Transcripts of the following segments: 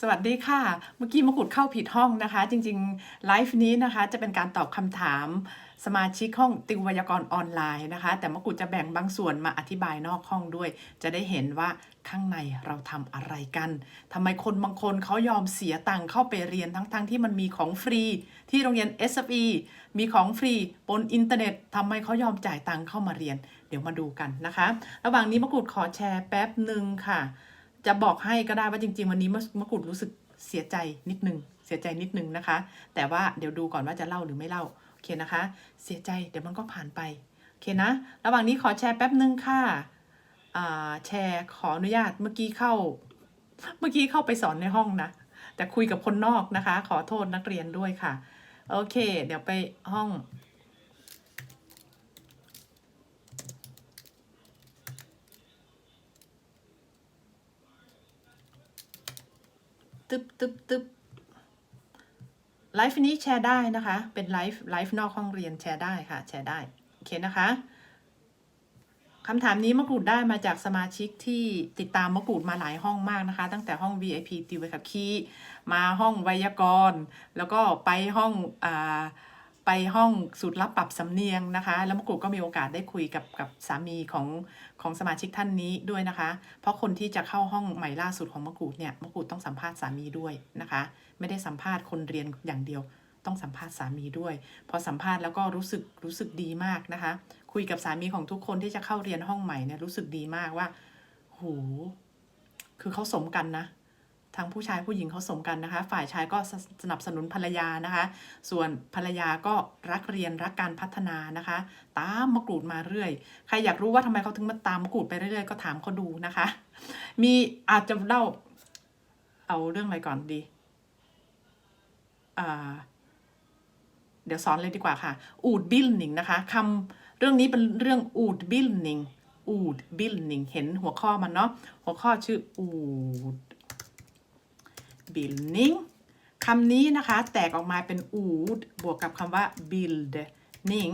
สวัสดีค่ะ เมื่อกี้มะกุดเข้าผิดห้องนะคะ จริงๆไลฟ์นี้นะคะจะเป็นการตอบคำถามสมาชิกห้องติวไวยากรณ์ออนไลน์นะคะ แต่มะกุดจะแบ่งบางส่วนมาอธิบายนอกห้องด้วย จะได้เห็นว่าข้างในเราทำอะไรกันทำไมคนบางคนเขายอมเสียตังค์เข้าไปเรียนทั้งๆที่มันมีของฟรี ที่โรงเรียน SFE มีของฟรี บนอินเทอร์เน็ตทำไมเขายอมจ่ายตังค์เข้ามาเรียน เดี๋ยวมาดูกันนะคะ ระหว่างนี้มะกุดขอแชร์แป๊บหนึ่งค่ะ จะบอกให้ก็ได้ว่าจริง ๆ วันนี้มะมะกุดรู้สึกเสียใจนิดนึง เสียใจนิดนึงนะคะ แต่ว่าเดี๋ยวดูก่อนว่าจะเล่าหรือไม่เล่า โอเคนะคะ เสียใจเดี๋ยวมันก็ผ่านไป โอเคนะ ระหว่างนี้ขอแชร์แป๊บนึงค่ะแชร์ขออนุญาตเมื่อกี้เข้า เมื่อกี้เข้าไปสอนในห้องนะ แต่คุยกับคนนอกนะคะ ขอโทษนักเรียนด้วยค่ะ โอเค เดี๋ยวไปห้อง ตึ๊บตึ๊บตึ๊บไลฟ์นี้แชร์ได้นะคะ เป็นไลฟ์ไลฟ์นอกห้องเรียนแชร์ได้ค่ะ แชร์ได้ โอเคนะคะคำถามนี้มะกรูดได้มาจากสมาชิกที่ติดตามมะกรูดมาหลายห้องมากนะคะ ตั้งแต่ห้อง VIP ติวไปขับคีมาห้องไวยากรณ์ แล้วก็ไปห้องอ่า ไปห้องสูตรลับปรับสำเนียงนะคะ แล้วมะกรูดก็มีโอกาสได้คุยกับกับสามีของของสมาชิกท่านนี้ด้วยนะคะ เพราะคนที่จะเข้าห้องใหม่ล่าสุดของมะกรูดเนี่ยมะกรูดต้องสัมภาษณ์สามีด้วยนะคะ ไม่ได้สัมภาษณ์คนเรียนอย่างเดียว ต้องสัมภาษณ์สามีด้วย พอสัมภาษณ์แล้วก็รู้สึกรู้สึกดีมากนะคะ คุยกับสามีของทุกคนที่จะเข้าเรียนห้องใหม่เนี่ยรู้สึกดีมากว่าโหคือเขาสมกันนะ ทั้งผู้ชายผู้หญิงเขาสมกันนะคะ ฝ่ายชายก็สนับสนุนภรรยานะคะ ส่วนภรรยาก็รักเรียนรักการพัฒนานะคะ ตามมะกรูดมาเรื่อย ใครอยากรู้ว่าทำไมเขาถึงมาตามมะกรูดไปเรื่อยๆก็ถามเขาดูนะคะ มีอาจจะเล่าเอาเรื่องอะไรก่อนดีอ่าเดี๋ยวสอนเลยดีกว่าค่ะ อูดบิลนิงนะคะคำเรื่องนี้เป็นเรื่องอูดบิลนิงอูดบิลนิงเห็นหัวข้อมันเนาะ หัวข้อชื่ออูด บิลนิงคำนี้นะคะ แตกออกมาเป็นอูดบวกกับคำว่า build นิง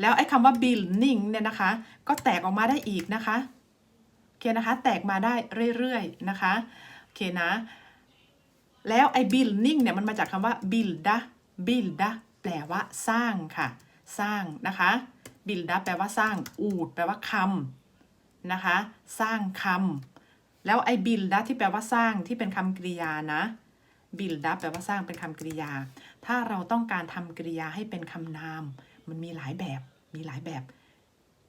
แล้วไอ้คำว่า building เนี่ยนะคะ ก็แตกออกมาได้อีกนะคะ โอเคนะคะ แตกมาได้เรื่อยๆนะคะ โอเคนะ แล้วไอ้ building เนี่ยมันมาจากคำว่า builda builda แปลว่าสร้างค่ะ สร้างนะคะ builda แปลว่าสร้างอูดแปลว่าคำนะคะ สร้างคำ แล้วไอ้ builda ที่แปลว่าสร้างที่เป็นคำกริยานะ builda แปลว่าสร้างเป็นคำกริยา ถ้าเราต้องการทำกริยาให้เป็นคำนาม มันมีหลายแบบ มีหลายแบบ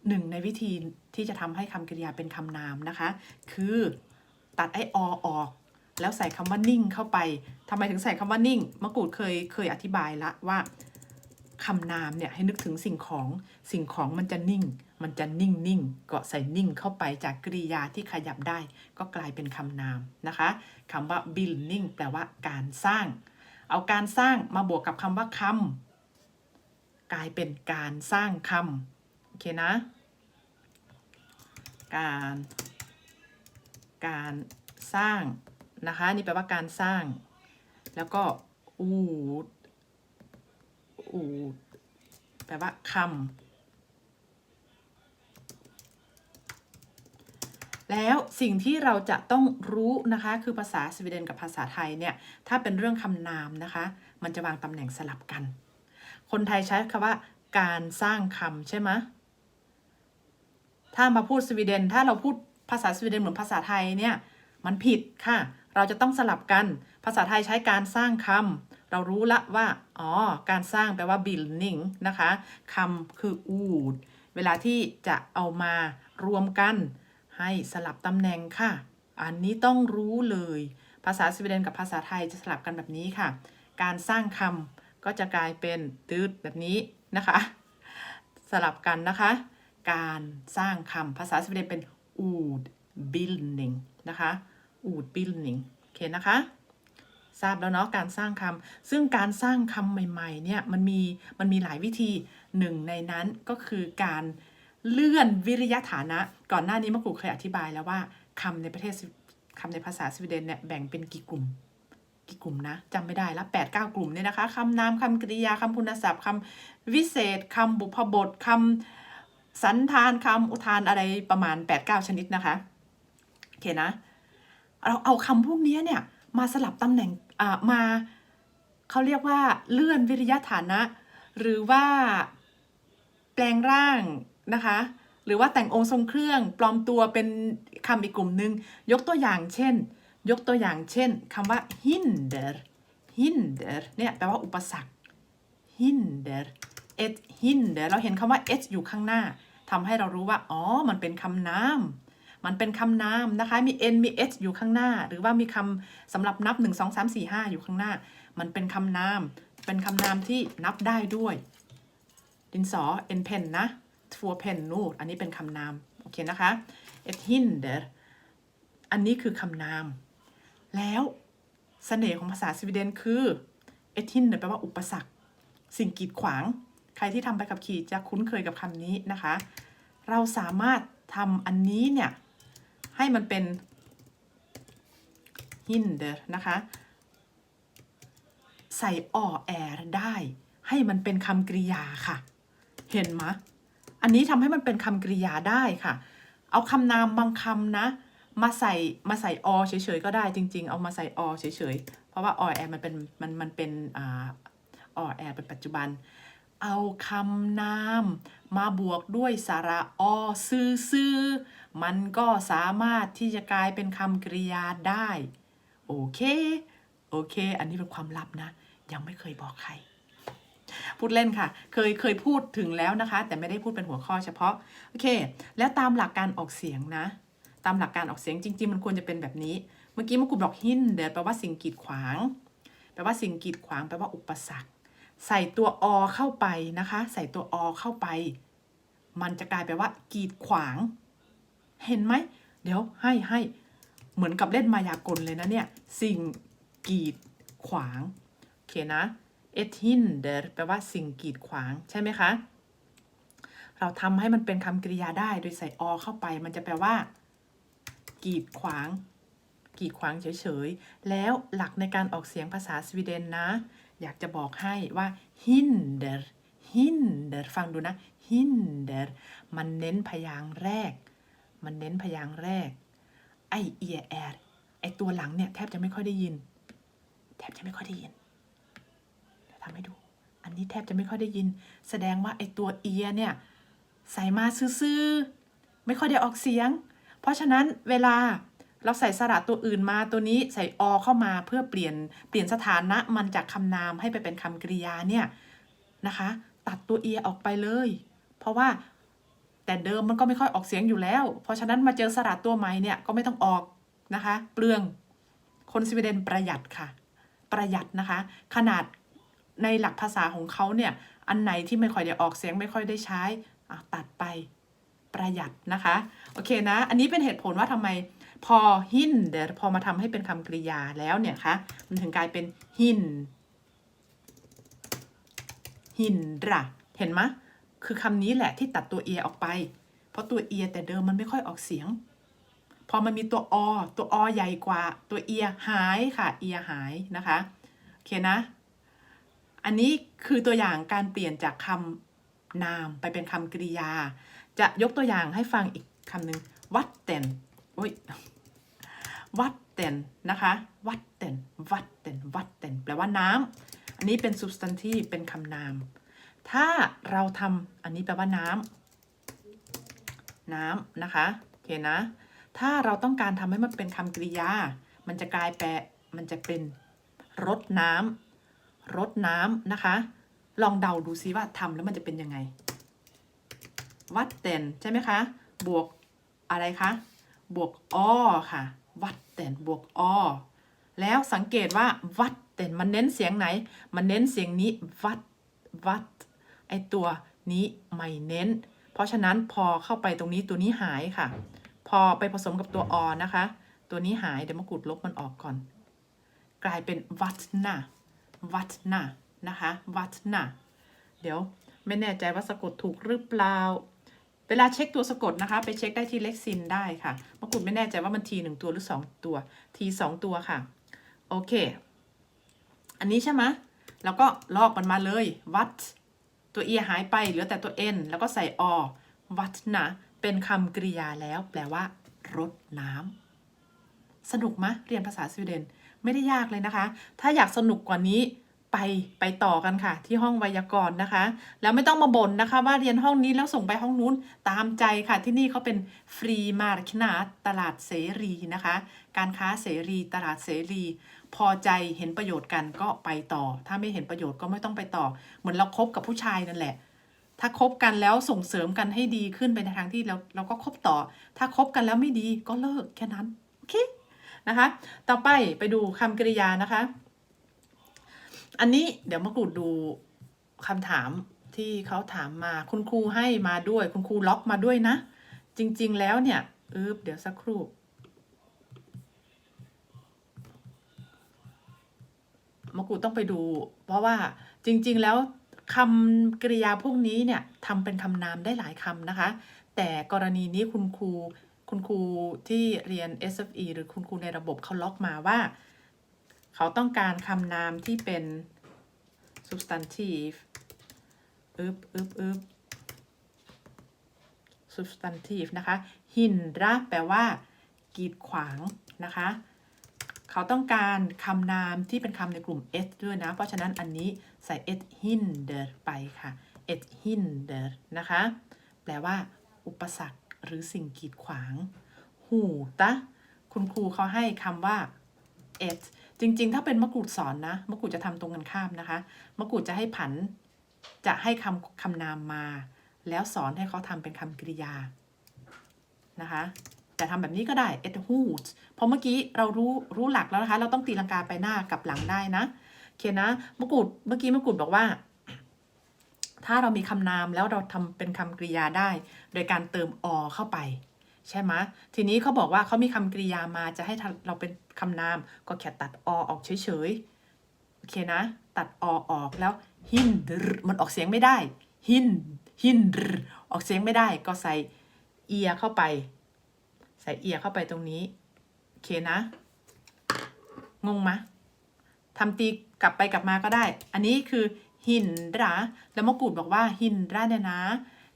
หนึ่งในวิธีที่จะทำให้คำกริยาเป็นคำนามนะคะ คือตัดไอ้อออก แล้วใส่คำว่านิ่งเข้าไปทำไมถึงใส่คำว่านิ่งมะกรูดเคยเคยอธิบายละว่าคำนามเนี่ยให้นึกถึงสิ่งของ สิ่งของมันจะนิ่ง มันจะนิ่งนิ่งก็ใส่นิ่งเข้าไปจากกริยาที่ขยับได้ ก็กลายเป็นคำนามนะคะคำว่า building แปลว่าการสร้าง เอาการสร้างมาบวกกับคำว่าคำกลายเป็นการสร้างคำโอเคนะ การการสร้างนะคะนี่แปลว่าการสร้าง แล้วก็อูอูแปลว่าคำ แล้วสิ่งที่เราจะต้องรู้นะคะคือภาษาสวีเดนกับภาษาไทยเนี่ยถ้าเป็นเรื่องคำนามนะคะ มันจะวางตำแหน่งสลับกัน คนไทยใช้คำว่า การสร้างคำใช่ไหมถ้ามาพูดสวีเดน ถ้าเราพูดภาษาสวีเดนเหมือนภาษาไทยเนี่ยมันผิดค่ะ เราจะต้องสลับกัน ภาษาไทยใช้การสร้างคำเรารู้ละว่าอ๋อการสร้างแปลว่า building นะคะคำคือ ud เวลาที่จะเอามารวมกัน ให้สลับตำแหน่งค่ะ อันนี้ต้องรู้เลย ภาษาสวีเดนกับภาษาไทยจะสลับกันแบบนี้ค่ะ การสร้างคำก็จะกลายเป็นตืดแบบนี้นะคะ สลับกันนะคะ การสร้างคำภาษาสวีเดนเป็น ud bildning นะคะ ud bildning โอเคนะคะทราบแล้วเนาะการสร้างคำซึ่งการสร้างคำใหม่ ๆ เนี่ยมันมีมันมีหลายวิธีหนึ่งในนั้นก็คือการ เลื่อนวิริยะฐานะ ก่อนหน้านี้มะกรูเคยอธิบายแล้วว่าคำในประเทศสวิคำในภาษาสวีเดนเนี่ยแบ่งเป็นกี่กลุ่ม กี่กลุ่มนะจำไม่ได้ละแปดเก้ากลุ่มเนี่ยนะคะคำนามคำกริยาคำคุณศัพท์คำวิเศษคำบุพบทคำสันธานคำอุทานอะไรประมาณ8-9ชนิดนะคะโอเคนะ เราเอาคำพวกนี้เนี่ยมาสลับตำแหน่งมาเขาเรียกว่าเลื่อนวิริยะฐานะ หรือว่าแปลงร่าง นะคะ หรือว่าแต่งองค์ทรงเครื่องปลอมตัวเป็นคำอีกกลุ่มหนึ่งยกตัวอย่างเช่น ยกตัวอย่างเช่นคำว่า hinder hinder เนี่ยแปลว่าอุปสรรค hinder et hinder เราเห็นคำว่า h อยู่ข้างหน้าทำให้เรารู้ว่า อ๋อ มันเป็นคำนาม มันเป็นคำนามนะคะ มี n มี h อยู่ข้างหน้า หรือว่ามีคำสำหรับนับ 1 2 3 4 5 อยู่ข้างหน้า มันเป็นคำนาม เป็นคำนามที่นับได้ด้วย ดินสอ n pen นะ for pen นูดอันนี้เป็นคำนาม โอเคนะคะ et hinder อันนี้คือคำนาม แล้วเสน่ห์ของภาษาสวีเดนคือ et hinder แปลว่าอุปสรรค สิ่งกีดขวาง ใครที่ทำไปขับขี่จะคุ้นเคยกับคำนี้นะคะ เราสามารถทำอันนี้เนี่ย ให้มันเป็น hinder นะคะ ใส่อแอร์ได้ ให้มันเป็นคำกริยาค่ะ เห็นไหม อันนี้ทำให้มันเป็นคำกริยาได้ค่ะ เอาคำนามบางคำนะ มาใส่มาใส่อเฉยๆก็ได้จริง ๆ เอามาใส่อเฉยๆ เพราะว่าออแอร์มันเป็นมันมันเป็นอ่าอแอร์เป็นปัจจุบัน เอาคำนามมาบวกด้วยสระอซื่อซื่อๆ มันก็สามารถที่จะกลายเป็นคำกริยาได้ โอเค โอเค อันนี้เป็นความลับนะ ยังไม่เคยบอกใคร พูดเล่นค่ะ เคยเคยพูดถึงแล้วนะคะ แต่ไม่ได้พูดเป็นหัวข้อเฉพาะ โอเค แล้วตามหลักการออกเสียงนะ ตามหลักการออกเสียงจริง ๆ มันควรจะเป็นแบบนี้ เมื่อกี้มกุฎบอกหินเดแปลว่าสิ่งกีดขวาง แปลว่าสิ่งกีดขวางแปลว่าอุปสรรค ใส่ตัวอเข้าไปนะคะ ใส่ตัวอเข้าไป มันจะกลายไปว่า กีดขวาง เห็นไหม เดี๋ยวให้ให้เหมือนกับเล่นมายากลเลยนะเนี่ย สิ่งกีดขวาง โอเคนะ et hinder แปลว่าสิ่งกีดขวางใช่ไหมคะ เราทำให้มันเป็นคำกริยาได้โดยใส่อเข้าไป มันจะแปลว่า กีดขวาง กีดขวางเฉยๆ แล้วหลักในการออกเสียงภาษาสวีเดนนะ อยากจะบอกให้ว่า hinder hinder ฟังดูนะ hinder มันเน้นพยางค์แรก มันเน้นพยางค์แรก ไอเอียแอดไอตัวหลังเนี่ยแทบจะไม่ค่อยได้ยิน แทบจะไม่ค่อยได้ยินำให้ดู อันนี้แทบจะไม่ค่อยได้ยิน แสดงว่าไอตัวเอียเนี่ยใส่มาซื่อๆไม่ค่อยได้ออกเสียง เพราะฉะนั้นเวลาเราใส่สระตัวอื่นมาตัวนี้ใส่อเข้ามาเพื่อเปลี่ยนเปลี่ยนสถานะมันจากคำนามให้ไปเป็นคำกริยาเนี่ยนะคะ ตัดตัวเอียออกไปเลย เพราะว่าแต่เดิมมันก็ไม่ค่อยออกเสียงอยู่แล้ว เพราะฉะนั้นมาเจอสระตัวใหม่เนี่ยก็ไม่ต้องออกนะคะ เปลืองคนสวีเดนประหยัดค่ะ ประหยัดนะคะ ขนาด ในหลักภาษาของเขาเนี่ยอันไหนที่ไม่ค่อยได้ออกเสียงไม่ค่อยได้ใช้ตัดไปประหยัดนะคะโอเคนะ อันนี้เป็นเหตุผลว่าทำไมพอ hin เดี๋ยวพอมาทำให้เป็นคำกริยาแล้วเนี่ยคะมันถึงกลายเป็น hin hindra เห็นไหมคือคำนี้แหละที่ตัดตัวเอออกไป เพราะตัวเอแต่เดิมมันไม่ค่อยออกเสียง พอมันมีตัวอ ตัวอใหญ่กว่าตัวเอหายค่ะเอหายนะคะ โอเคนะ อันนี้คือตัวอย่างการเปลี่ยนจากคำนามไปเป็นคำกริยา จะยกตัวอย่างให้ฟังอีกคำหนึ่งวัดเต็นโอ้ยวัดเต็นนะคะวัดเต็นวัดเต็นวัดเต็นแปลว่าน้ำอันนี้เป็น substantive เป็นคำนาม ถ้าเราทำอันนี้แปลว่าน้ำน้ำนะคะโอเคนะ ถ้าเราต้องการทำให้มันเป็นคำกริยา มันจะกลายแปลมันจะเป็นรดน้ำ รดน้ำนะคะ ลองเดาดูซิว่าทำแล้วมันจะเป็นยังไง วัดเต็นใช่ไหมคะ บวกอะไรคะ บวกอ้อค่ะ วัดเต็นบวกอ้อแล้วสังเกตว่าวัดเต็นมันเน้นเสียงไหน มันเน้นเสียงนี้วัดวัด ไอตัวนี้ไม่เน้น เพราะฉะนั้นพอเข้าไปตรงนี้ตัวนี้หายค่ะ พอไปผสมกับตัวอนะคะ ตัวนี้หายเดี๋ยวมากรูดลบมันออกก่อน กลายเป็นวัดนา วัดนานะคะวัดนาเดี๋ยวไม่แน่ใจว่าสะกดถูกหรือเปล่า เวลาเช็คตัวสะกดนะคะ ไปเช็คได้ที่เล็กซินได้ค่ะมากรูดไม่แน่ใจว่ามันทีหนึ่งตัวหรือสองตัวทีสองตัวค่ะ โอเค อันนี้ใช่ไหมแล้วก็ลอกมันมาเลยวัดตัวเอหายไปเหลือแต่ตัว n แล้วก็ใส่อวัดนะเป็นคำกริยาแล้ว แปลว่า รดน้ำสนุกมะเรียนภาษาสวีเดน ไม่ได้ยากเลยนะคะ ถ้าอยากสนุกกว่านี้ไปไปต่อกันค่ะ ที่ห้องไวยากรณ์นะคะ แล้วไม่ต้องมาบ่นนะคะ ว่าเรียนห้องนี้แล้วส่งไปห้องนู้นตามใจค่ะ ที่นี่เขาเป็นฟรีมาร์คนาตลาดเสรีนะคะ การค้าเสรีตลาดเสรี พอใจเห็นประโยชน์กันก็ไปต่อ ถ้าไม่เห็นประโยชน์ก็ไม่ต้องไปต่อ เหมือนเราคบกับผู้ชายนั่นแหละ ถ้าคบกันแล้วส่งเสริมกันให้ดีขึ้นไปในทางที่เราเราก็คบต่อ ถ้าคบกันแล้วไม่ดีก็เลิกแค่นั้นโอเค นะคะ ต่อไปไปดูคำกริยานะคะ อันนี้เดี๋ยวมากรูดดูคำถามที่เขาถามมาคุณครูให้มาด้วย คุณครูล็อกมาด้วยนะ จริง ๆ แล้วเนี่ยอึบเดี๋ยวสักครู่มากรูดต้องไปดู เพราะว่าจริง ๆ แล้วคำกริยาพวกนี้เนี่ยทำเป็นคำนามได้หลายคำนะคะ แต่กรณีนี้คุณครู คุณครูที่เรียน SFE หรือคุณครูในระบบเขาล็อกมาว่า เขาต้องการคำนามที่เป็น substantive อึบอึบอึบ substantive นะคะ hindra แปลว่า กีดขวางนะคะ เขาต้องการคำนามที่เป็นคำในกลุ่ม s ด้วยนะ เพราะฉะนั้นอันนี้ใส่ s hinder ไปค่ะ s hinder นะคะ แปลว่า อุปสรรค หรือสิ่งกีดขวาง หูตะ คุณครูเขาให้คำว่า it จริง ๆ ถ้าเป็นมะกรูดสอนนะ มะกรูดจะทำตรงกันข้ามนะคะ มะกรูดจะให้ผัน จะให้คำคำนามมา แล้วสอนให้เขาทำเป็นคำกริยา นะคะ แต่ทำแบบนี้ก็ได้ it hoot เพราะเมื่อกี้เรารู้รู้หลักแล้วนะคะ เราต้องตีลังกาไปหน้ากับหลังได้นะ โอเคนะ มะกรูด เมื่อกี้มะกรูดบอกว่า ถ้าเรามีคำนามแล้วเราทำเป็นคำกริยาได้ โดยการเติมอเข้าไป ใช่ไหมทีนี้เขาบอกว่าเขามีคำกริยามาจะให้เราเป็นคำนามก็แค่ตัดอออกเฉยๆโอเคนะ ตัดอออกแล้ว hinder มันออกเสียงไม่ได้ hin hinder ออกเสียงไม่ได้ก็ใส่เอียเข้าไป ใส่เอียเข้าไปตรงนี้โอเคนะ งงไหมทำตีกลับไปกลับมาก็ได้ อันนี้คือ hindra แล้วมะกูดบอกว่า hindra เนี่ยนะ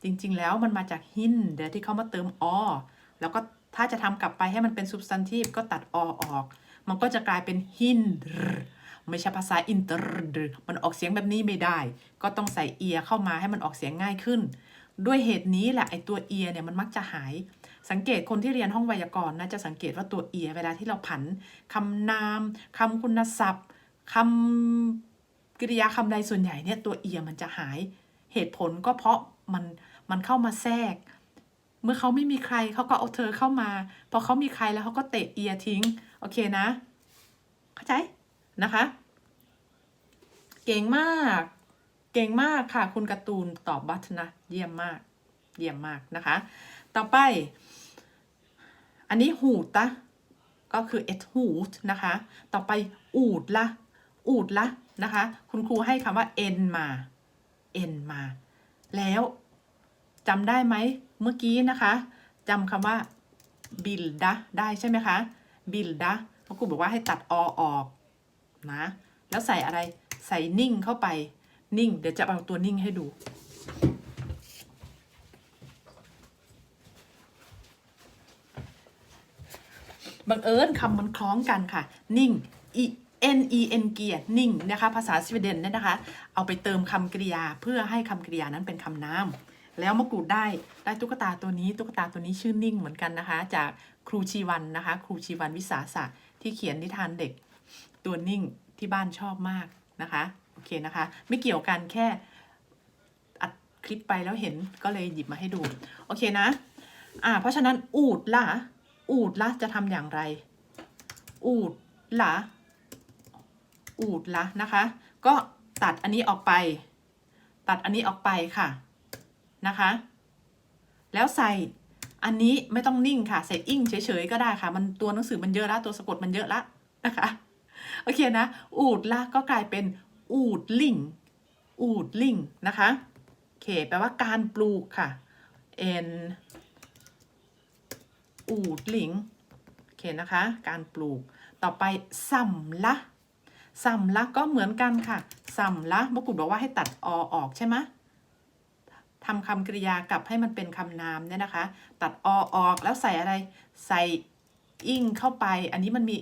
จริง ๆ แล้วมันมาจาก hinder ที่เขามาเติมอแล้วก็ถ้าจะทำกลับไปให้มันเป็น substantive ก็ตัดอออก มันก็จะกลายเป็น hinder ไม่ใช่ภาษาอินเตอร์มันออกเสียงแบบนี้ไม่ได้ ก็ต้องใส่เอียเข้ามาให้มันออกเสียงง่ายขึ้น ด้วยเหตุนี้แหละไอตัวเอียเนี่ยมันมักจะหาย สังเกตคนที่เรียนห้องไวยากรณ์นะจะสังเกตว่าตัวเอียเวลาที่เราผันคำนามคำคุณศัพท์คำ กริยาคำใดส่วนใหญ่เนี่ยตัวเอียมันจะหายเหตุผลก็เพราะมันมันเข้ามาแทรก เมื่อเขาไม่มีใครเขาก็เอาเธอเข้ามา พอเขามีใครแล้วเขาก็เตะเอียทิ้ง โอเคนะ เข้าใจนะคะ เก่งมาก เก่งมากค่ะคุณการ์ตูนตอบบัตนะ เยี่ยมมาก เยี่ยมมากนะคะ ต่อไป อันนี้หูตะก็คือ et หูดนะคะ ต่อไปอูดละอูดละ นะคะ คุณครูให้คำว่า n มา n มา แล้วจำได้ไหมเมื่อกี้นะคะจำคำว่า bilda ได้ใช่ไหมคะ bilda เพราะครูบอกว่าให้ตัดอออกนะแล้วใส่อะไรใส่นิ่งเข้าไปนิ่ง เดี๋ยวจะเอาตัวนิ่งให้ดูบังเอิญคำมันคล้องกันค่ะ นิ่ง e n e n เกียนิ่งนะคะภาษาสวีเดนเนี่ยนะคะ เอาไปเติมคำกริยาเพื่อให้คำกริยานั้นเป็นคำนามแล้วมะกรูดได้ได้ตุ๊กตาตัวนี้ตุ๊กตาตัวนี้ชื่อนิ่งเหมือนกันนะคะ จากครูชีวันนะคะ ครูชีวันวิสาสะที่เขียนนิทานเด็กตัวนิ่งที่บ้านชอบมากนะคะโอเคนะคะ ไม่เกี่ยวกันแค่อัดคลิปไปแล้วเห็นก็เลยหยิบมาให้ดูโอเคนะอ่าเพราะฉะนั้นอูดละอูดละจะทำอย่างไร อูดละ อูดละนะคะ ก็ตัดอันนี้ออกไป ตัดอันนี้ออกไปค่ะนะคะ แล้วใส่อันนี้ไม่ต้องนิ่งค่ะ ใส่อิ่งเฉยๆก็ได้ค่ะ มันตัวหนังสือมันเยอะละตัวสะกดมันเยอะละนะคะโอเคนะ อูดละก็กลายเป็นอูดลิงอูดลิงนะคะโอเคแปลว่าการปลูกค่ะ n อูดลิงโอเคนะคะ การปลูกต่อไปสัมละ สัมละก็เหมือนกันค่ะ สัมละมกุฎบอกว่าให้ตัดอออกใช่ไหมทำคำกริยากลับให้มันเป็นคำนามเนี่ยนะคะ ตัดอออกแล้วใส่อะไร ใส่อิงเข้าไป อันนี้มันมี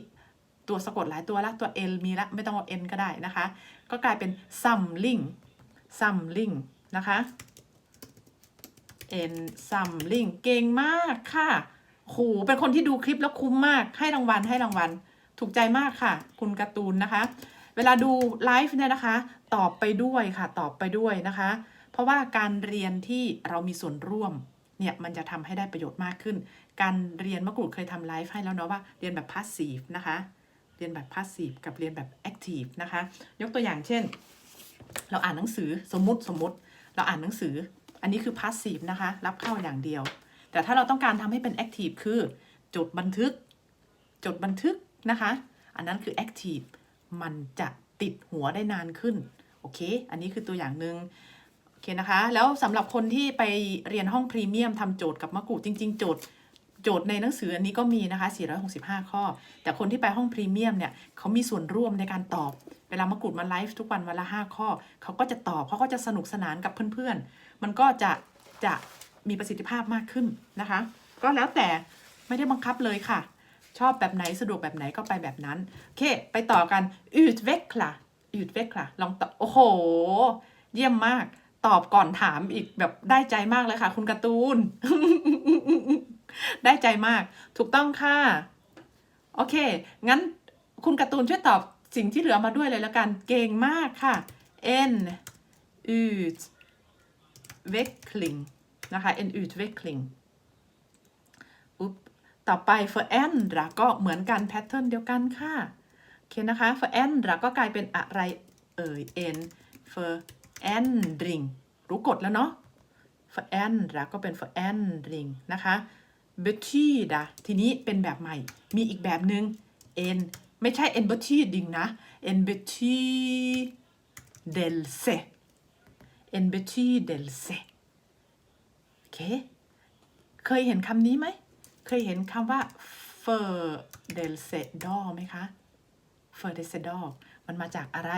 ตัวสะกดหลายตัวละตัว L มีละไม่ต้องเอา N ก็ได้นะคะ ก็กลายเป็น something something นะคะ N something เก่งมากค่ะโหเป็นคนที่ดูคลิปแล้วคุ้มมากให้รางวัลให้รางวัล ถูกใจมากค่ะ คุณการ์ตูนนะคะ เวลาดูไลฟ์เนี่ยนะคะ ตอบไปด้วยค่ะ ตอบไปด้วยนะคะ เพราะว่าการเรียนที่เรามีส่วนร่วมเนี่ยมันจะทำให้ได้ประโยชน์มากขึ้น การเรียนมะกรูดเคยทำไลฟ์ให้แล้วเนาะว่าเรียนแบบพาสซีฟนะคะ เรียนแบบพาสซีฟกับเรียนแบบแอคทีฟนะคะ ยกตัวอย่างเช่น เราอ่านหนังสือสมมุติสมมุติ เราอ่านหนังสือ อันนี้คือพาสซีฟนะคะ รับเข้าอย่างเดียว แต่ถ้าเราต้องการทำให้เป็นแอคทีฟคือ จดบันทึก จดบันทึก นะคะ อันนั้นคือแอคทีฟมันจะติดหัวได้นานขึ้น โอเค อันนี้คือตัวอย่างหนึ่งโอเคนะคะ แล้วสำหรับคนที่ไปเรียนห้องพรีเมียมทำโจทย์กับมะกรูดจริง ๆ โจทย์โจทย์ในหนังสืออันนี้ก็มีนะคะ 465 ข้อ แต่คนที่ไปห้องพรีเมียมเนี่ยเขามีส่วนร่วมในการตอบ เวลามะกรูดมาไลฟ์ทุกวันวันละ 5 ข้อ เขาก็จะตอบ เขาก็จะสนุกสนานกับเพื่อนๆ มันก็จะจะมีประสิทธิภาพมากขึ้นนะคะ ก็แล้วแต่ไม่ได้บังคับเลยค่ะ ชอบแบบไหนสะดวกแบบไหนก็ไปแบบนั้น โอเค ไปต่อกัน utveckla utveckla ลองตอบโอ้โห เยี่ยมมาก ตอบก่อนถามอีกแบบได้ใจมากเลยค่ะ คุณการ์ตูน ได้ใจมาก ถูกต้องค่ะ โอเค งั้นคุณการ์ตูนช่วยตอบสิ่งที่เหลือมาด้วยเลยล้วกัน เก่งมากค่ะ n utveckling นะคะ n utveckling ต่อไป förändra ก็เหมือนกันแพทเทิร์นเดียวกันค่ะโอเคนะคะ förändra ก็กลายเป็นอะไรเอ่ย n förändring รู้กฎแล้วเนาะ förändra ก็เป็น förändring นะคะ betyda ทีนี้เป็นแบบใหม่ มีอีกแบบหนึ่ง n ไม่ใช่ n betyding นะ n betydelse n betydelse โอเค เคยเห็นคำนี้ไหม เคยเห็นคำว่า f e r d e l s e d o r ไหมคะ f e r d e l s e d o r มันมาจากอะไร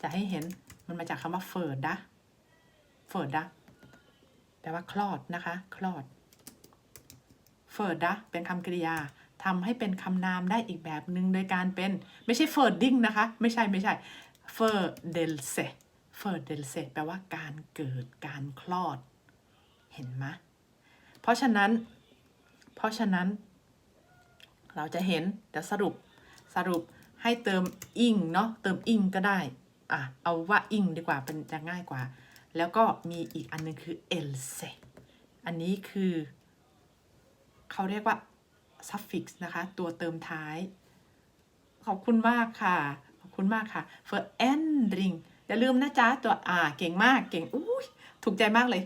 จะให้เห็นมันมาจากคำว่า f e r d a f e r d a แปลว่าคลอดนะคะคลอด f e r d a เป็นคำกริยาทำให้เป็นคำนามได้อีกแบบหนึ่งโดยการเป็นไม่ใช่ f e r d i n g นะคะ ไม่ใช่ไม่ใช่ f e r d e l s e f e r d e l s e แปลว่าการเกิดการคลอด เห็นไหมเพราะฉะนั้น เพราะฉะนั้น เราจะเห็นเดี๋ยวสรุปสรุปให้เติมอิงเนาะเติมอิงก็ได้อะเอาว่าอิงดีกว่าเป็นจะง่ายกว่า แล้วก็มีอีกอันหนึงคือ else อันนี้คือเขาเรียกว่า suffix นะคะ ตัวเติมท้าย ขอบคุณมากค่ะ ขอบคุณมากค่ะ for ending อย่าลืมนะจ๊ะ ตัวอ่าเก่งมากเก่งอุ้ยถูกใจมากเลย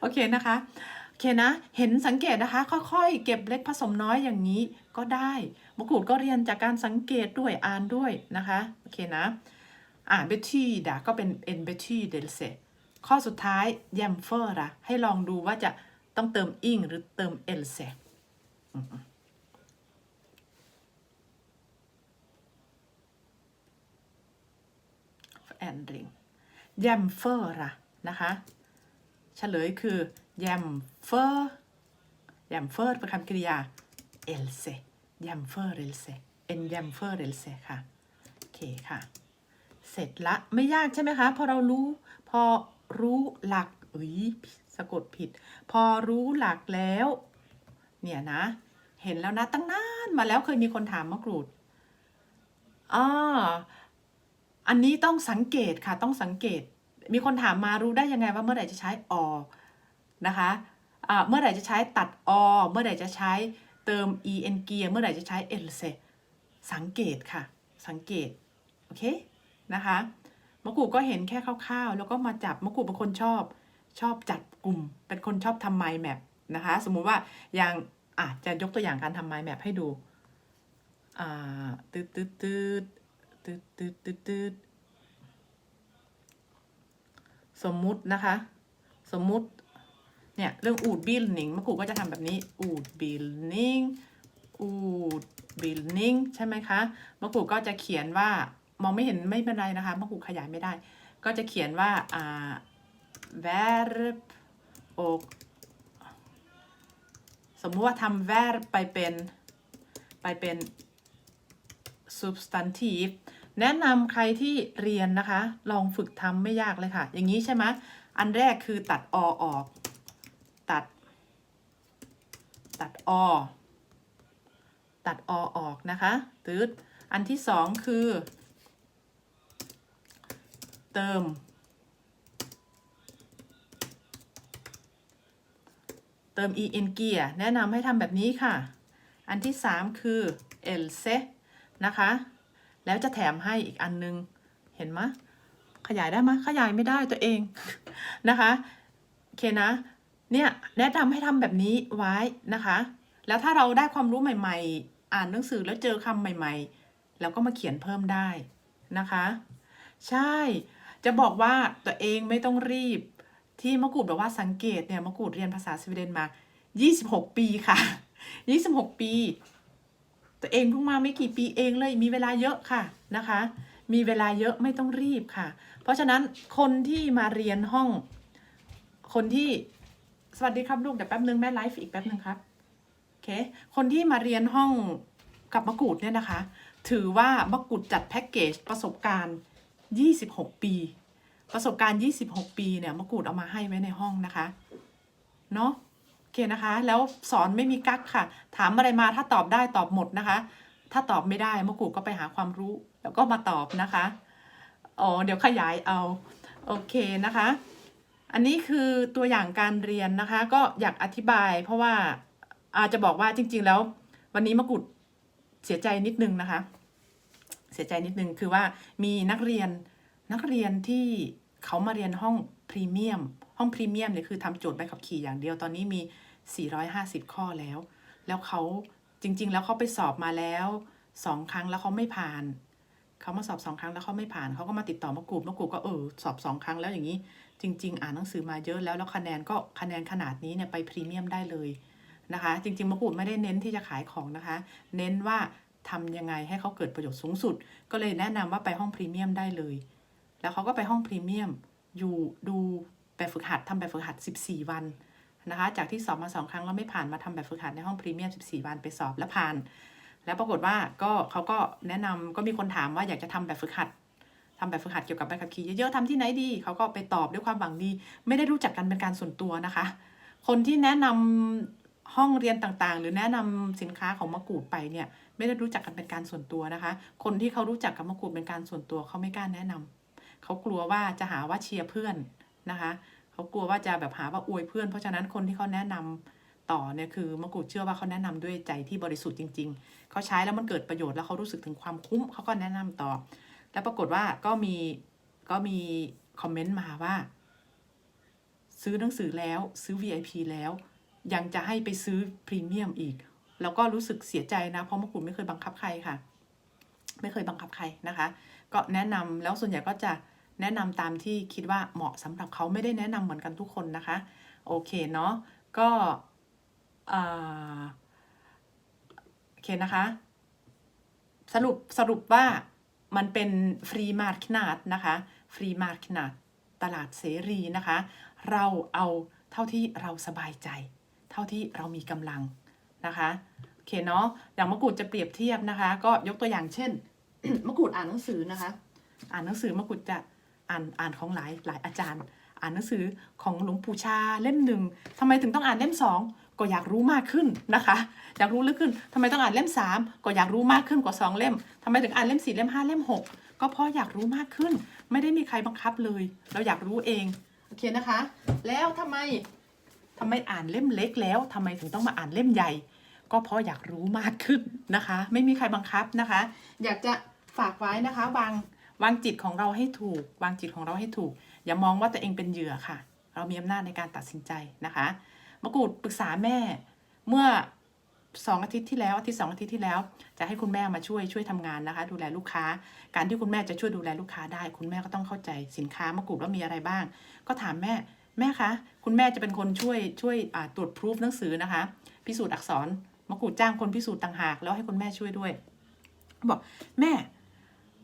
โอเคนะคะ เคนะ เห็นสังเกตนะคะ ค่อยๆ เก็บเล็กผสมน้อยอย่างนี้ก็ได้มะกรูดก็เรียนจากการสังเกตด้วยอ่านด้วยนะคะโอเคนะ อ่าเบทีดาก็เป็น en b e t y d e l s e ข้อสุดท้าย y a m f e r อะให้ลองดูว่าจะต้องเติม ing หรือเติม else อืมแอนดริง y a m f e r อะนะคะ เฉลยคือ y a m f e r y a m f e r เป็นคำกริยา else y a m f e r else en y a m f e r else ค่ะ โอเคค่ะ เสร็จละไม่ยากใช่ไหมคะ พอเรารู้ พอรู้หลักอุ้ยสะกดผิด พอรู้หลักแล้ว เนี่ยนะ เห็นแล้วนะตั้งนานมาแล้วเคยมีคนถามมะกรูดอ่าอันนี้ต้องสังเกตค่ะ ต้องสังเกต มีคนถามมารู้ได้ยังไงว่าเมื่อไหร่จะใช้อ นะคะอ่าเมื่อไหร่จะใช้ตัดอ เมื่อไหร่จะใช้เติม en เกียร์เมื่อไหร่จะใช้ else สังเกตค่ะ สังเกต โอเค นะคะมะกรูดก็เห็นแค่คร่าวๆ แล้วก็มาจับมะกรูดเป็นคนชอบชอบจัดกลุ่ม เป็นคนชอบทำไมแมปนะคะ สมมุติว่าอย่างอะจะยกตัวอย่างการทำไมแมปให้ดูอ่าตืดตืดตืดตืดตืดตืดตืดสมมุตินะคะ สมมุติ เนี่ยเรื่องอูดบิลนิงมะกรูดก็จะทำแบบนี้อูดบิลนิงอูดบิลนิงใช่ไหมคะมะกรูดก็จะเขียนว่ามองไม่เห็นไม่เป็นไรนะคะมะกรูดขยายไม่ได้ ก็จะเขียนว่าอ่า verb อกสมมุติว่าทำ verb ไปเป็นไปเป็น substantive แนะนำใครที่เรียนนะคะ ลองฝึกทำไม่ยากเลยค่ะ อย่างนี้ใช่ไหมอันแรกคือตัดอออก ตัด ตัดอ ตัดอออกนะคะตืดอันที่สองคือ เติม เติม en เกียแนะนำให้ทำแบบนี้ค่ะ อันที่สามคือ else นะคะ แล้วจะแถมให้อีกอันนึง เห็นไหมขยายได้ไหมขยายไม่ได้ตัวเองนะคะ โอเคนะ เนี่ยแนะนำให้ทำแบบนี้ไว้นะคะ แล้วถ้าเราได้ความรู้ใหม่ ๆ อ่านหนังสือแล้วเจอคำใหม่ ๆ เราก็มาเขียนเพิ่มได้นะคะ ใช่จะบอกว่าตัวเองไม่ต้องรีบ ที่มะกรูดบอกว่าสังเกตเนี่ยมะกรูดเรียนภาษาสวีเดนมา 26 ปีค่ะ 26 ปี ตัวเองเพิ่งมาไม่กี่ปีเองเลยมีเวลาเยอะค่ะนะคะ มีเวลาเยอะไม่ต้องรีบค่ะ เพราะฉะนั้นคนที่มาเรียนห้องคนที่ สวัสดีครับลูกเดี๋ยวแป๊บนึงแม่ไลฟ์อีกแป๊บนึงครับโอเคคนที่มาเรียนห้องกับมะกรูดเนี่ยนะคะ ถือว่ามะกรูดจัดแพ็กเกจประสบการณ์ 26 ปี ประสบการณ์ 26 ปีเนี่ยมะกรูดเอามาให้ไว้ในห้องนะคะเนาะโอเคนะคะ แล้วสอนไม่มีกั๊กค่ะ ถามอะไรมาถ้าตอบได้ตอบหมดนะคะ ถ้าตอบไม่ได้มะกรูดก็ไปหาความรู้ แล้วก็มาตอบนะคะอ๋อเดี๋ยวขยายเอาโอเคนะคะ อันนี้คือตัวอย่างการเรียนนะคะ ก็อยากอธิบาย เพราะว่าอาจจะบอกว่าจริง ๆ แล้ว วันนี้มะกรูดเสียใจนิดนึงนะคะ เสียใจนิดนึงคือว่ามีนักเรียนนักเรียนที่เขามาเรียนห้องพรีเมียม ห้องพรีเมียมเนี่ยคือทำโจทย์ใบขับขี่อย่างเดียวตอนนี้มี 450 ข้อแล้ว แล้วเขาจริง ๆ แล้วเขาไปสอบมาแล้วสองครั้งแล้วเขาไม่ผ่าน เขามาสอบสองครั้งแล้วเขาไม่ผ่านเขาก็มาติดต่อมะกรูดมะกรูก็เออสอบสองครั้งแล้วอย่างนี้ จริง ๆ อ่านหนังสือมาเยอะแล้วแล้วคะแนนก็คะแนนขนาดนี้เนี่ยไปพรีเมียมได้เลยนะคะ จริง ๆมะกรูดไม่ได้เน้นที่จะขายของนะคะ เน้นว่าทำยังไงให้เขาเกิดประโยชน์สูงสุด ก็เลยแนะนำว่าไปห้องพรีเมียมได้เลย แล้วเขาก็ไปห้องพรีเมียมอยู่ดูแบบฝึกหัดทำแบบฝึกหัด 14 วันนะคะ จากที่สอบมาสองครั้งแล้วไม่ผ่านมาทำแบบฝึกหัดในห้องพรีเมียม 14 วันไปสอบแล้วผ่าน แล้วปรากฏว่าก็เขาก็แนะนำก็มีคนถามว่าอยากจะทำแบบฝึกหัดทำแบบฝึกหัดเกี่ยวกับใบขับขี่เยอะๆทำที่ไหนดีเขาก็ไปตอบด้วยความหวังดี ไม่ได้รู้จักกันเป็นการส่วนตัวนะคะ คนที่แนะนำห้องเรียนต่างๆ หรือแนะนำสินค้าของมะกรูดไปเนี่ย ไม่ได้รู้จักกันเป็นการส่วนตัวนะคะ คนที่เขารู้จักกับมะกรูดเป็นการส่วนตัวเขาไม่กล้าแนะนำเขากลัวว่าจะหาว่าเชียร์เพื่อนนะคะเขากลัวว่าจะแบบหาว่าอวยเพื่อน เพราะฉะนั้นคนที่เขาแนะนำ ต่อเนี่ยคือมะกรูดเชื่อว่าเขาแนะนำด้วยใจที่บริสุทธิ์จริง ๆ เขาใช้แล้วมันเกิดประโยชน์แล้วเขารู้สึกถึงความคุ้มเขาก็แนะนำต่อ แล้วปรากฏว่าก็มีก็มีคอมเมนต์มาว่า ซื้อหนังสือแล้วซื้อ VIP แล้ว ยังจะให้ไปซื้อพรีเมียมอีก แล้วก็รู้สึกเสียใจนะ เพราะมะกรูดไม่เคยบังคับใครค่ะ ไม่เคยบังคับใครนะคะ ก็แนะนำแล้วส่วนใหญ่ก็จะแนะนำตามที่คิดว่าเหมาะสำหรับเขาไม่ได้แนะนำเหมือนกันทุกคนนะคะ โอเคเนาะก็ โอเคนะคะ สรุปสรุปว่ามันเป็นฟรีมาร์คนาดนะคะฟรีมาร์คนาดตลาดเสรีนะคะ เราเอาเท่าที่เราสบายใจ เท่าที่เรามีกำลังนะคะโอเคเนาะอย่างมะกรูดจะเปรียบเทียบนะคะ ก็ยกตัวอย่างเช่นมะกรูดอ่านหนังสือนะคะ อ่านหนังสือมะกรูดจะอ่านอ่านของหลายหลายอาจารย์ อ่านหนังสือของหลวงปู่ชาเล่มหนึ่งทำไมถึงต้องอ่านเล่มสอง ก็อยากรู้มากขึ้นนะคะ อยากรู้ลึกขึ้นทำไมต้องอ่านเล่มสามก็อยากรู้มากขึ้นกว่าสองเล่มทำไมถึงอ่านเล่มสี่เล่มห้าเล่มหกก็เพราะอยากรู้มากขึ้น ไม่ได้มีใครบังคับเลย เราอยากรู้เองโอเคนะคะ แล้วทำไมทำไมอ่านเล่มเล็กแล้วทำไมถึงต้องมาอ่านเล่มใหญ่ ก็เพราะอยากรู้มากขึ้นนะคะ ไม่มีใครบังคับนะคะ อยากจะฝากไว้นะคะวางวางจิตของเราให้ถูก วางจิตของเราให้ถูก อย่ามองว่าตัวเองเป็นเหยื่อค่ะ เรามีอำนาจในการตัดสินใจนะคะ มะกรูดปรึกษาแม่ เมื่อสองอาทิตย์ที่แล้วอาทิตย์สองอาทิตย์ที่แล้ว จะให้คุณแม่มาช่วยช่วยทำงานนะคะ ดูแลลูกค้า การที่คุณแม่จะช่วยดูแลลูกค้าได้ คุณแม่ก็ต้องเข้าใจสินค้ามะกรูดว่ามีอะไรบ้าง ก็ถามแม่แม่คะคุณแม่จะเป็นคนช่วยช่วยตรวจพรูฟหนังสือนะคะ พิสูจน์อักษรมะกรูดจ้างคนพิสูจน์ต่างหาก แล้วให้คุณแม่ช่วยด้วยบอกแม่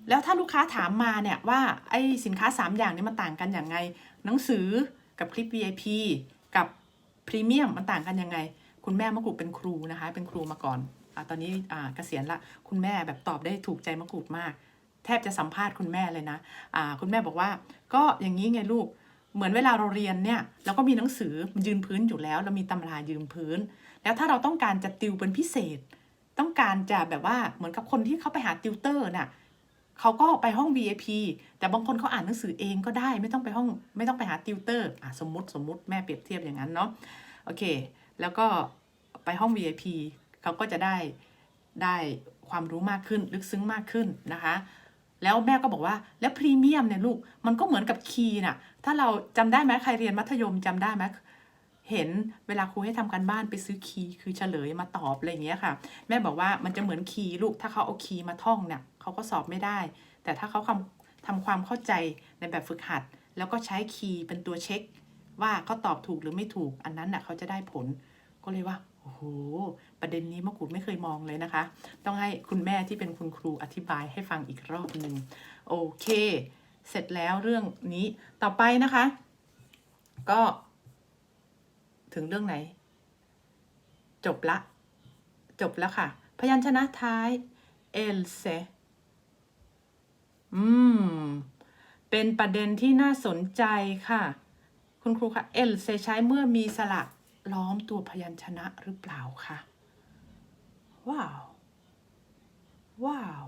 แล้วถ้าลูกค้าถามมาเนี่ยว่าไอ้สินค้า 3 อย่างนี้มันต่างกันอย่างไง หนังสือกับคลิป VIP พรีเมียมมันต่างกันยังไง คุณแม่มะกรูดเป็นครูนะคะ เป็นครูมาก่อนอตอนนี้เกษียณละคุณแม่แบบตอบได้ถูกใจมะกรูดมาก แทบจะสัมภาษณ์คุณแม่เลยนะอ่าคุณแม่บอกว่า ก็อย่างนี้ไงลูกเหมือนเวลาเราเรียนเนี่ยเราก็มีหนังสือยืนพื้นอยู่แล้ว เรามีตำรายืนพื้น แล้วถ้าเราต้องการจะติวเป็นพิเศษ ต้องการจะแบบว่าเหมือนกับคนที่เขาไปหาติวเตอร์น่ะ เขาก็ไปห้อง VIP แต่บางคนเขาอ่านหนังสือเองก็ได้ไม่ต้องไปห้องไม่ต้องไปหาติวเตอร์อะสมมติสมมติแม่เปรียบเทียบอย่างนั้นเนาะโอเค แล้วก็ไปห้อง VIP เขาก็จะได้ได้ความรู้มากขึ้นลึกซึ้งมากขึ้นนะคะ แล้วแม่ก็บอกว่าแล้วพรีเมียมเนี่ยลูกมันก็เหมือนกับคีย์น่ะถ้าเราจำได้ไหมใครเรียนมัธยมจำได้ไหม เห็นเวลาครูให้ทำการบ้านไปซื้อคีย์คือเฉลยมาตอบอะไรอย่างเงี้ยค่ะ แม่บอกว่ามันจะเหมือนคีย์ลูกถ้าเขาเอาคีย์มาท่องเนี่ยเขาก็สอบไม่ได้ แต่ถ้าเขาทำทำความเข้าใจในแบบฝึกหัด แล้วก็ใช้คีย์เป็นตัวเช็ค ว่าเขาตอบถูกหรือไม่ถูกอันนั้นน่ะเขาจะได้ผลก็เลยว่าโอ้โหประเด็นนี้มะกรูดไม่เคยมองเลยนะคะ ต้องให้คุณแม่ที่เป็นคุณครูอธิบายให้ฟังอีกรอบหนึ่งโอเค เสร็จแล้วเรื่องนี้ต่อไปนะคะ ก็ ถึงเรื่องไหน จบละ จบแล้วค่ะ พยัญชนะท้าย เอลเซอืม เป็นประเด็นที่น่าสนใจค่ะ คุณครูคะเอลเซใช้เมื่อมีสระล้อมตัวพยัญชนะหรือเปล่าคะว้าว ว้าว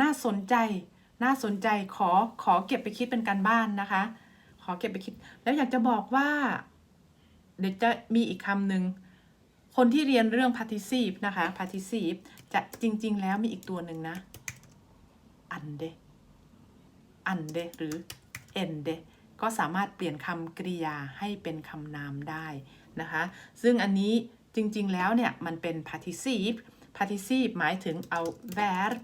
น่าสนใจ น่าสนใจขอขอเก็บไปคิดเป็นการบ้านนะคะ ขอเก็บไปคิด แล้วอยากจะบอกว่า เดี๋ยวจะมีอีกคำหนึ่งคนที่เรียนเรื่อง participe นะคะ participe จะจริง ๆ แล้วมีอีกตัวหนึ่งนะอันเดอันเดหรือเอนเดก็สามารถเปลี่ยนคำกริยาให้เป็นคำนามได้นะคะ ซึ่งอันนี้จริง ๆ แล้วเนี่ย มันเป็น participe participe หมายถึงเอา verb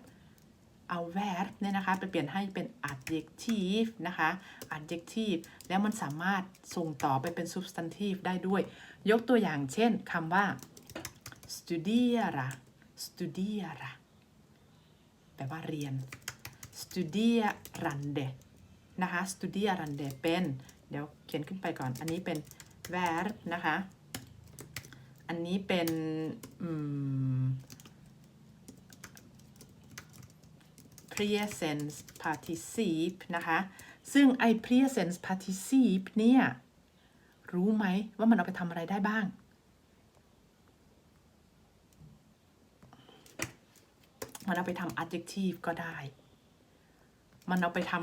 เอา verb เนี่ยนะคะไปเปลี่ยนให้เป็น adjective นะคะ adjective แล้วมันสามารถส่งต่อไปเป็น substantive ได้ด้วย ยกตัวอย่างเช่นคำว่า studiera studiera แปลว่าเรียน studierande นะคะ studierande เป็น เดี๋ยวเขียนขึ้นไปก่อน อันนี้เป็น verb นะคะ อันนี้เป็น อืม present participe นะคะ ซึ่งไอ้ present participe เนี่ย รู้ไหมว่ามันเอาไปทำอะไรได้บ้าง มันเอาไปทำ adjective ก็ได้ มันเอาไปทำ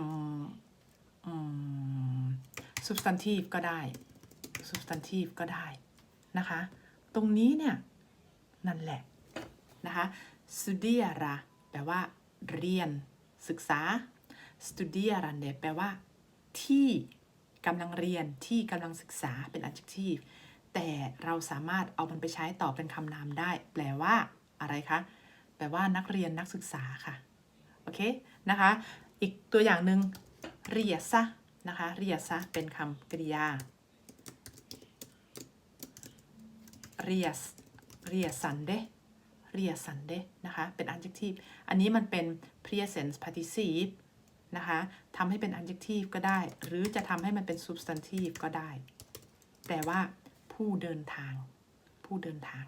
substantive ก็ได้ substantive ก็ได้นะคะ ตรงนี้เนี่ย นั่นแหละนะคะ studiera แปลว่า เรียน ศึกษา studierande แปลว่า ที่กำลังเรียนที่กำลังศึกษาเป็น adjective แต่เราสามารถเอามันไปใช้ต่อเป็นคำนามได้ แปลว่า อะไรคะ แปลว่านักเรียนนักศึกษาค่ะ โอเค นะคะ อีกตัวอย่างหนึ่งเรียซะนะคะ เรียซะเป็นคำกริยา เรียส เรียสันเด เรียสันเดนะคะ เป็น adjective อันนี้มันเป็น present participe นะคะทำให้เป็น adjective ก็ได้ หรือจะทำให้มันเป็น substantive ก็ได้แปลว่าผู้เดินทาง ผู้เดินทาง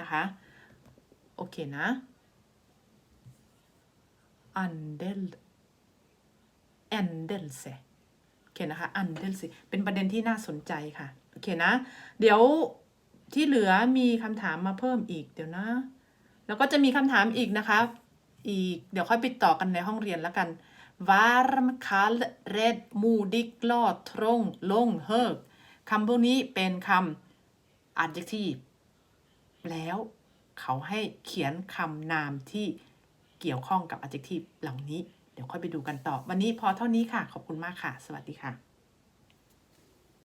นะคะ โอเคนะ andel endelse โอเคนะคะ andelse เป็นประเด็นที่น่าสนใจค่ะ โอเคนะ เดี๋ยว ที่เหลือมีคำถามมาเพิ่มอีกเดี๋ยวนะ แล้วก็จะมีคำถามอีกนะคะ อีกเดี๋ยวค่อยไปต่อกันในห้องเรียนแล้วกัน varm kall rädd modig glad trång lång hög คำพวกนี้เป็นคำ adjective แล้วเขาให้เขียนคำนามที่เกี่ยวข้องกับ adjective เหล่านี้ เดี๋ยวค่อยไปดูกันต่อ วันนี้พอเท่านี้ค่ะ ขอบคุณมากค่ะ สวัสดีค่ะ